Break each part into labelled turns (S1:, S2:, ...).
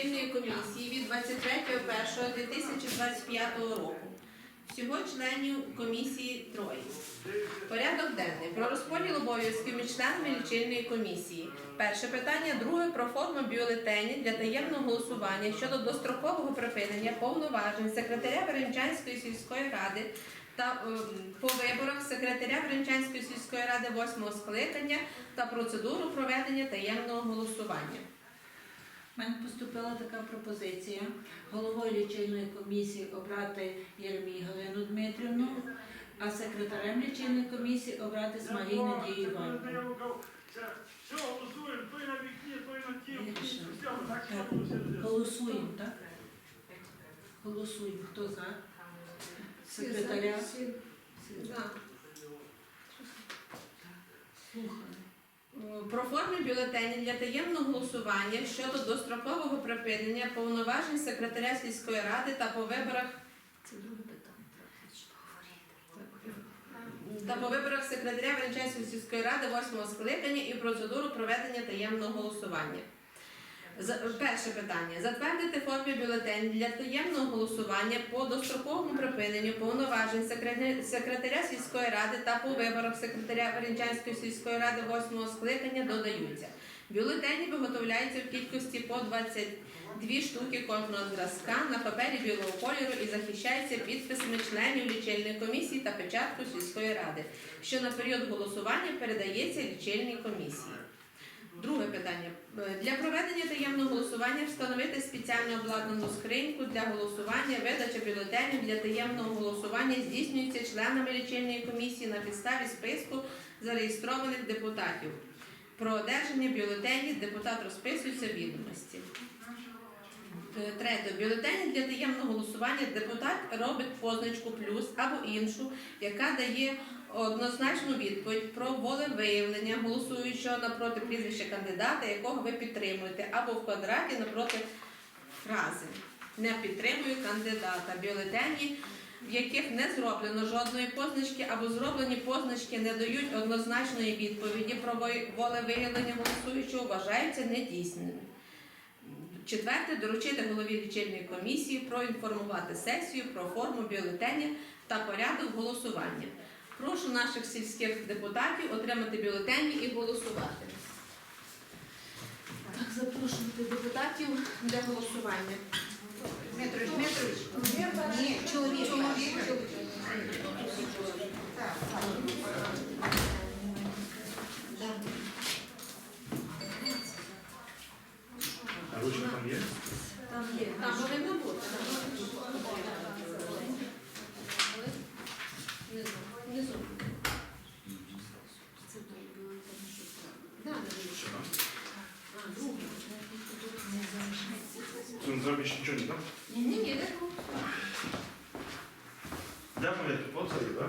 S1: лічильної комісії від 23.01.2025 року. Всього членів комісії троє. Порядок денний про розподіл обов'язків між членами лічильної комісії. Перше питання, друге про форму бюлетені для таємного голосування щодо дострокового припинення повноважень секретаря Веренчанської сільської ради та ем, по виборах секретаря Веренчанської сільської ради восьмого скликання та процедуру проведення таємного голосування.
S2: У мене поступила така пропозиція головою лічильної комісії обрати Єрмій Галину Дмитрівну, а секретарем лічильної комісії обрати Смолій Надію Іванівну.
S3: Все, голосуємо, той на вікні, той на тім. Так.
S2: Голосуємо, так? Голосуємо. Хто за? Секретаря?
S1: Да. Про форми бюлетені для таємного голосування щодо дострокового припинення повноважень секретаря сільської ради та по виборах
S2: Це друге питання.
S1: та по виборах секретаря Венчанської сільської ради восьмого скликання і процедуру проведення таємного голосування. Перше питання. Затвердити форми бюлетень для таємного голосування по достроковому припиненню повноважень секретаря- сільської ради та по виборах секретаря Веренчанської сільської ради восьмого скликання додаються. Бюлетені виготовляються в кількості по 22 штуки кожного зразка на папері білого кольору і захищаються підписами членів лічильної комісії та печаткою сільської ради, що на період голосування передається лічильній комісії. Друге питання. Е, Для проведення таємного голосування встановити спеціально обладнану скриньку для голосування, видача бюлетенів для таємного голосування здійснюється членами лічильної комісії на підставі списку зареєстрованих депутатів. Про одержання бюлетенів депутат розписується в відомості. Е, Третє. Бюлетені для таємного голосування депутат робить позначку плюс або іншу, яка дає однозначну відповідь про волевиявлення голосуючого напроти прізвища кандидата, якого ви підтримуєте, або в квадраті напроти фрази. Не підтримую кандидата. Бюлетені, в яких не зроблено жодної позначки або зроблені позначки не дають однозначної відповіді про волевиявлення голосуючого, вважаються недійсними. Четверте, доручити голові лічильної комісії проінформувати сесію про форму бюлетеня та порядок голосування. Прошу наших сільських депутатів отримати бюлетені і голосувати. Так, запрошувати депутатів для голосування.
S4: Дмитрович, Дмитрович. Ні, чоловік. Чоловік. Так.
S3: А ручка там є?
S2: Там є.
S1: Там повинно бути. Внизу. Внизу.
S2: Це той бюлетень, що треба.
S1: Да, да, да. А, другий.
S2: Не залишається.
S3: Це не зробиш нічого не так?
S1: Ні, ні, де був?
S3: Де моя тут оце є.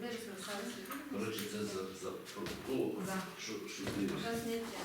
S2: Ви
S1: розписалися.
S5: Коротше, за, за протокол,
S1: За зняття.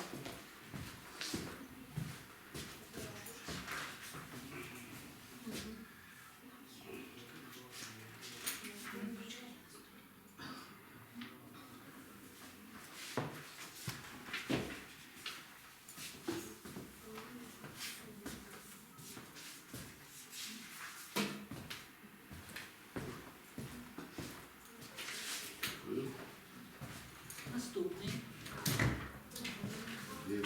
S2: Наступний.
S5: Є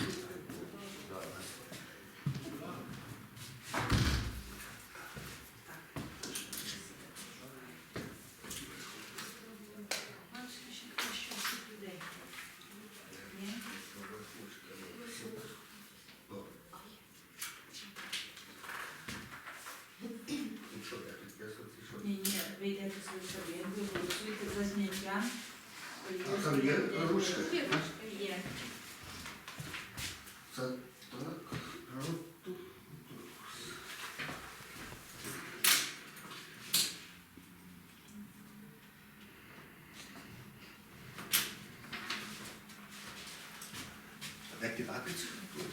S2: йдете свою кабінку, голосуєте за зняття.
S5: А там є ручка?
S2: Є.
S5: Це так. а от тут. Кидатися? Тут.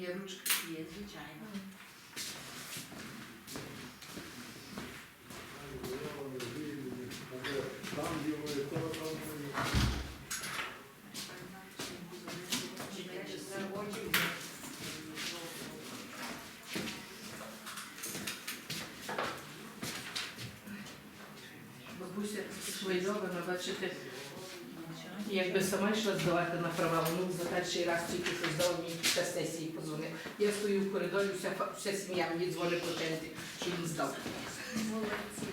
S2: Є
S5: ручка. Є,
S2: звичайно.
S1: Бабуся хвильована, бачите, якби сама йшла здавати на права, ну за перший раз тільки що здав мені після сесії позвонив. Я стою в коридорі, вся, вся сім'я мені дзвонить по черзі, що він здав.
S2: Молодці.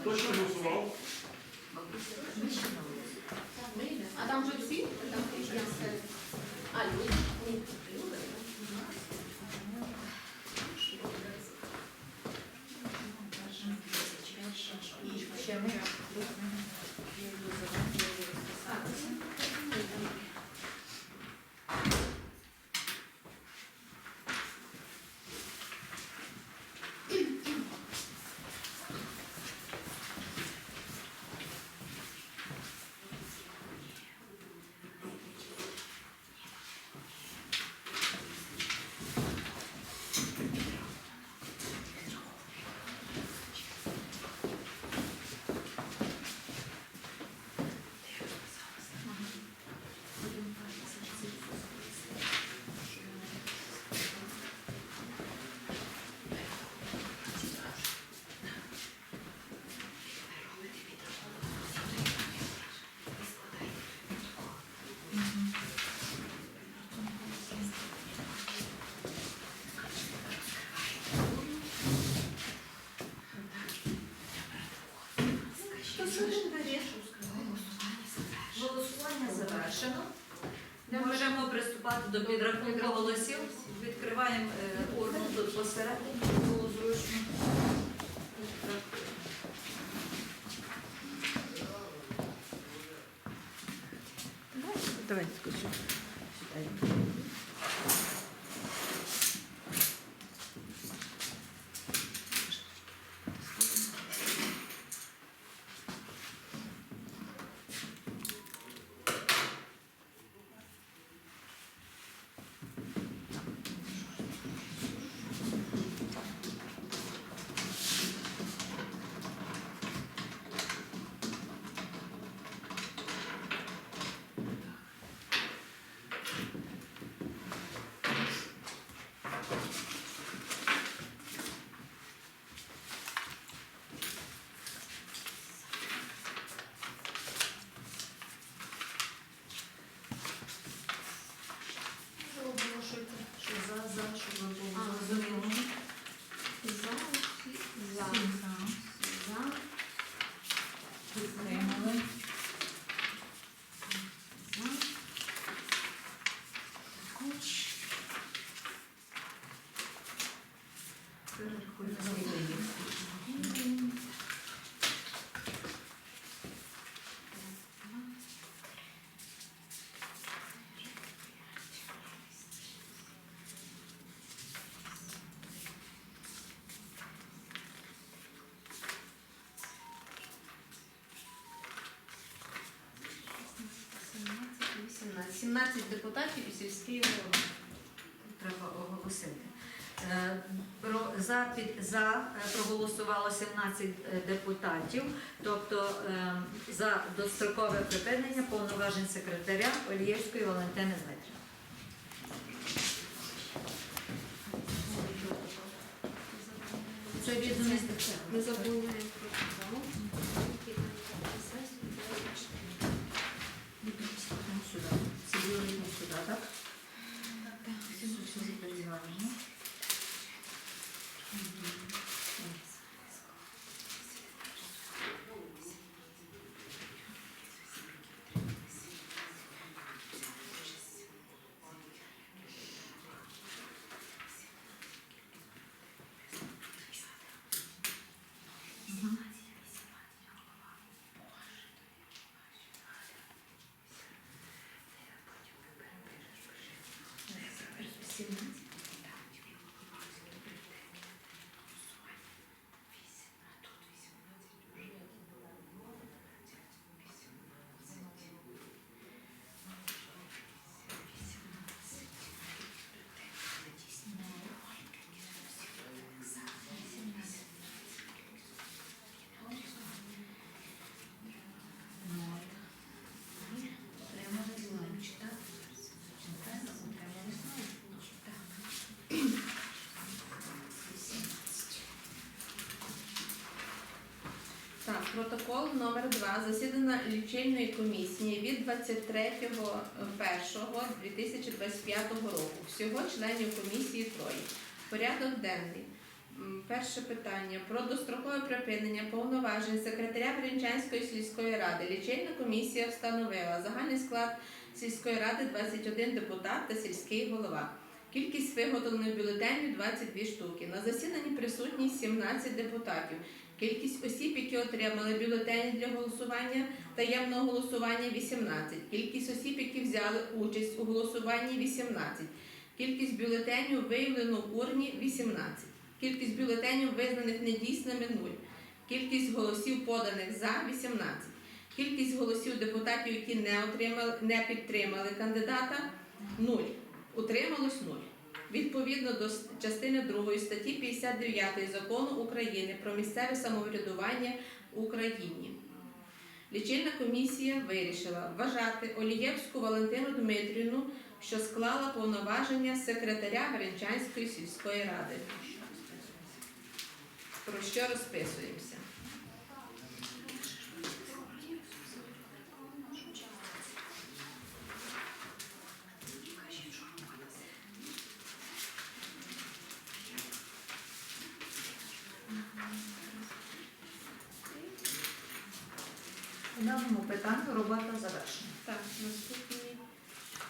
S3: Хто ще голосував?
S1: А там вже всі? Там всі А, ні, ні.
S4: Ще ми.
S6: Голосування завершено. Ми можемо приступати до підрахунку голосів. Відкриваємо е, урну тут посередині, було зручно.
S2: Давайте скажу.
S6: Оголошуйте, що за, за, щоб ви було
S1: А,
S6: зрозуміло.
S1: За, всі, за,
S2: Всім
S1: за.
S2: Підтримали.
S1: Сімнадцять. 17 депутатів і сільський голова.
S6: Треба оголосити. Е, За, під, за е, проголосувало 17 е, депутатів, тобто за дострокове припинення повноважень секретаря Олієвської Валентини Дмитрівни.
S1: Це відомість. Ми заповнюємо протокол.
S6: Сюди. Сиділи сюди, так? Все, все зберігаємо.
S1: Сімнадцять. Протокол номер 2 засідання лічильної комісії від 23.01.2025 року. Всього членів комісії троє. Порядок денний. Перше питання про дострокове припинення повноважень секретаря Веренчанської сільської ради. Лічильна комісія встановила загальний склад сільської ради 21 депутат та сільський голова. Кількість виготовлених бюлетенів 22 штуки. На засіданні присутні 17 депутатів. Кількість осіб, які отримали бюлетені для голосування таємного голосування 18. Кількість осіб, які взяли участь у голосуванні 18. Кількість бюлетенів виявлено в урні 18. Кількість бюлетенів визнаних недійсними 0. Кількість голосів поданих за 18. Кількість голосів депутатів, які не отримали, не підтримали кандидата 0. Утрималось 0. Відповідно до частини 2 статті 59 Закону України про місцеве самоврядування в Україні. Лічильна комісія вирішила вважати Олієвську Валентину Дмитрівну, що склала повноваження секретаря Гринчанської сільської ради. Про що розписуємося?